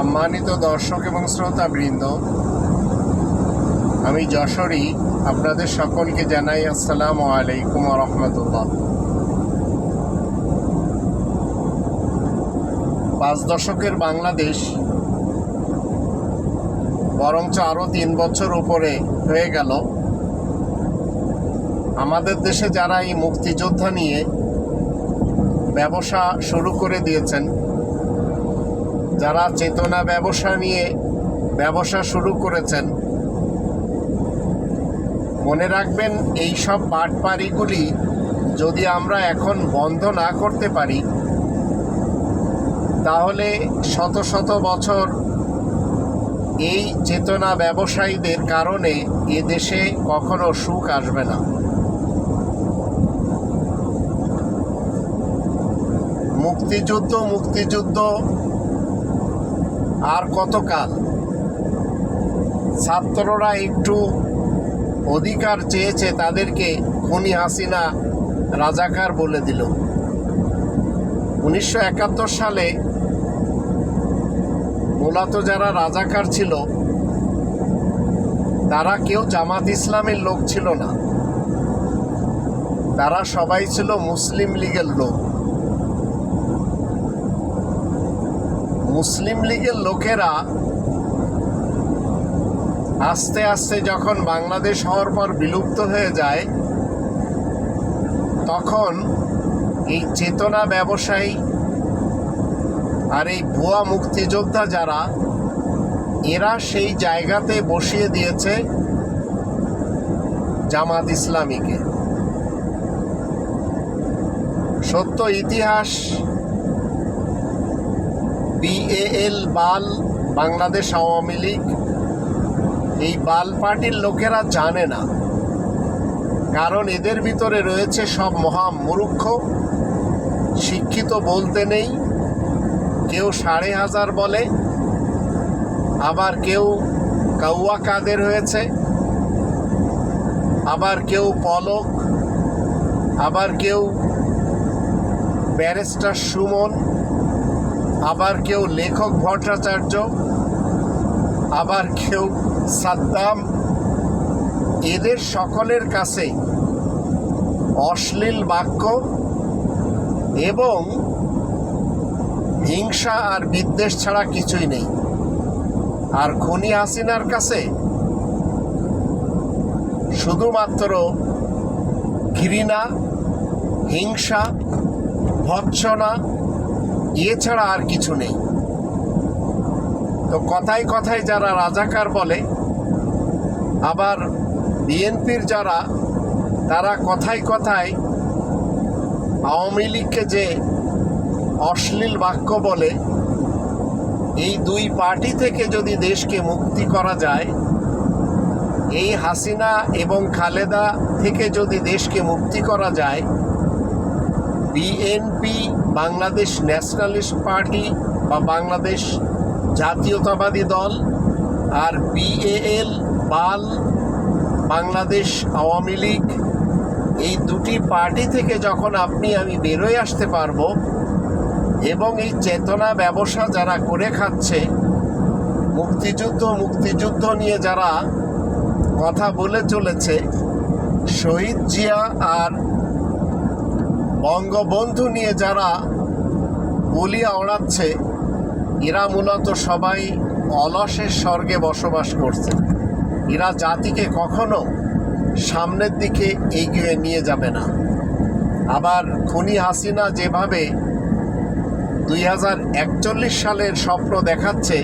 সম্মানিত দর্শক এবং শ্রোতা বৃন্দ আমি যশোরী আপনাদের সকলকে জানাই আসসালামু আলাইকুম রহমতুল্লাহ। পাঁচ দশকের বাংলাদেশ, বরঞ্চ আরও তিন বছর উপরে হয়ে গেল। আমাদের দেশে যারা এই মুক্তিযোদ্ধা নিয়ে ব্যবসা শুরু করে দিয়েছেন যারা চেতনা ব্যবসা নিয়ে ব্যবসা শুরু করেছেন, মনে রাখবেন এই সব বাটপাড়িগুলি যদি আমরা এখন বন্ধ না করতে পারি, তাহলে শত শত বছর এই চেতনা ব্যবসায়ীদের কারণে এ দেশে কখনো সুখ আসবে না। মুক্তিযুদ্ধ মুক্তিযুদ্ধ আর কতকাল? ছাত্ররা একটু অধিকার চেয়েছে তাদেরকে খনি হাসিনা রাজাকার বলে দিল। উনিশশো একাত্তর সালে মূলত যারা রাজাকার ছিল, তারা কেউ জামাত ইসলামের লোক ছিল না। তারা সবাই ছিল মুসলিম লীগের লোক। মুসলিম লীগের লোকেরা আস্তে আস্তে যখন বাংলাদেশ হওয়ার পর বিলুপ্ত হয়ে যায়, তখন এই চেতনা ব্যবসায়ী আর এই ভুয়া মুক্তিযোদ্ধা যারা, এরা সেই জায়গাতে বসিয়ে দিয়েছে জামাত ইসলামীকে। সত্য ইতিহাস বিএএল বাল বাংলাদেশ আওয়ামী লীগ। এই বাল পার্টির লোকেরা জানে না। কারণ এদের ভিতরে রয়েছে সব মহা মূর্খ শিক্ষিত বলতে নেই। কেউ সাড়ে হাজার বলে। আবার কেউ কাউয়া কাদের হয়েছে। আবার কেউ পলক। আবার কেউ ব্যারিস্টার সুমন। আবার কেউ লেখক ভট্টাচার্য, আবার কেউ সাদ্দাম। এদের সকলের কাছে অশ্লীল বাক্য এবং হিংসা আর বিদ্বেষ ছাড়া কিছুই নেই। আর খনি হাসিনার কাছে শুধুমাত্র ঘৃণা, হিংসা, ভৎসনা এছাড়া আর কিছু নেই। তো কথায় কথায় যারা রাজাকার বলে, আবার বিএনপির যারা, তারা কথায় কথায় আওয়ামী লীগকে যে অশ্লীল বাক্য বলে, এই দুই পার্টি থেকে যদি দেশকে মুক্তি করা যায়, এই হাসিনা এবং খালেদা থেকে যদি দেশকে মুক্তি করা যায় বিএনপি বাংলাদেশ ন্যাশনালিস্ট পার্টি বা বাংলাদেশ জাতীয়তাবাদী দল আর বিএএল বাল, বাংলাদেশ আওয়ামী লীগ, এই দুটি পার্টি থেকে যখন আপনি আমি বেরোয় আসতে পারব এবং এই চেতনা ব্যবসা যারা করে খাচ্ছে, মুক্তিযুদ্ধ মুক্তিযুদ্ধ নিয়ে যারা কথা বলে চলেছে, শহীদ জিয়া আর বঙ্গবন্ধু নিয়ে যারা বলিয়া ওড়াচ্ছে, এরা মূলত সবাই অলসের স্বর্গে বসবাস করছে। এরা জাতিকে কখনো সামনের দিকে এগিয়ে নিয়ে যাবে না। আবার খুনি হাসিনা যেভাবে দুই হাজার একচল্লিশ সালের স্বপ্ন দেখাচ্ছে,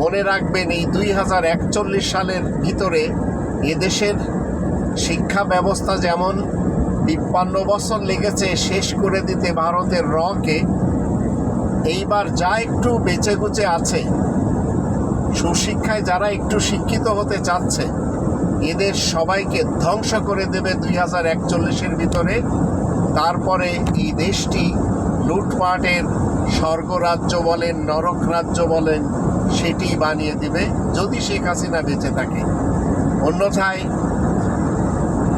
মনে রাখবেন এই দুই হাজার একচল্লিশ সালের ভিতরে এদেশের শিক্ষা ব্যবস্থা যেমন তিপ্পান্ন বছর লেগেছে শেষ করে দিতে ভারতের রকে। এইবার যা একটু বেঁচে গুচে আছে। সুশিক্ষায় যারা একটু শিক্ষিত হতে চাচ্ছে, এদের সবাইকে ধ্বংস করে দেবে দুই হাজার একচল্লিশের ভিতরে। তারপরে এই দেশটি লুটপাটের স্বর্গরাজ্য বলেন নরক রাজ্য বলেন সেটি বানিয়ে দিবে যদি শেখ হাসিনা বেঁচে থাকে। অন্যথায়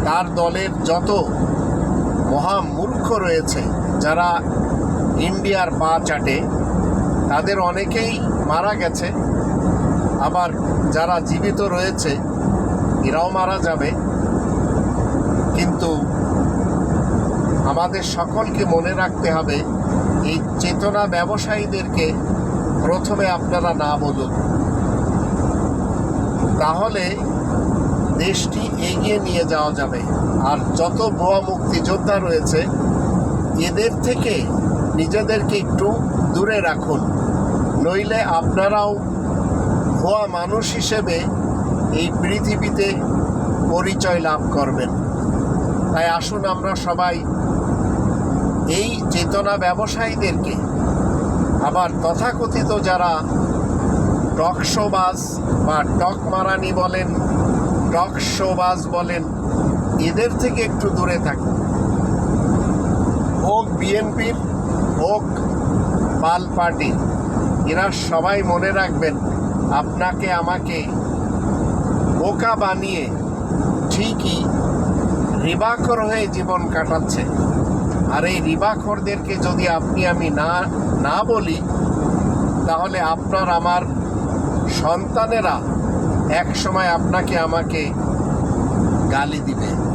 তার দলের যত মহামূর্খ রয়েছে। যারা ইন্ডিয়ার পা চাটে, তাদের অনেকেই মারা গেছে। আবার যারা জীবিত রয়েছে, এরাও মারা যাবে। কিন্তু আমাদের সকলকে মনে রাখতে হবে, এই চেতনা ব্যবসায়ীদেরকে প্রথমে আপনারা না বলুন। তাহলে দেশটি এগিয়ে নিয়ে যাওয়া যাবে। আর যত ভুয়া মুক্তিযোদ্ধা রয়েছে, এদের থেকে নিজেদেরকে একটু দূরে রাখুন। নইলে আপনারাও ভুয়া মানুষ হিসেবে এই পৃথিবীতে পরিচয় লাভ করবেন। তাই আসুন আমরা সবাই এই চেতনা ব্যবসায়ীদেরকে, আবার তথাকথিত যারা টক শোবাজ বা টক মারানি বলেন টক শোবাজ বলেন, এদের থেকে একটু দূরে থাকুন হোক বিএনপির, হোক পাল পার্টি এরা সবাই মনে রাখবেন, আপনাকে আমাকে বোকা বানিয়ে ঠিকই রিবাখর হয়ে জীবন কাটাচ্ছে। আর এই রিবাখরদেরকে যদি আপনি আমি না না বলি, তাহলে আপনার, আমার সন্তানেরা এক সময় আপনাকে আমাকে গালি দিবে।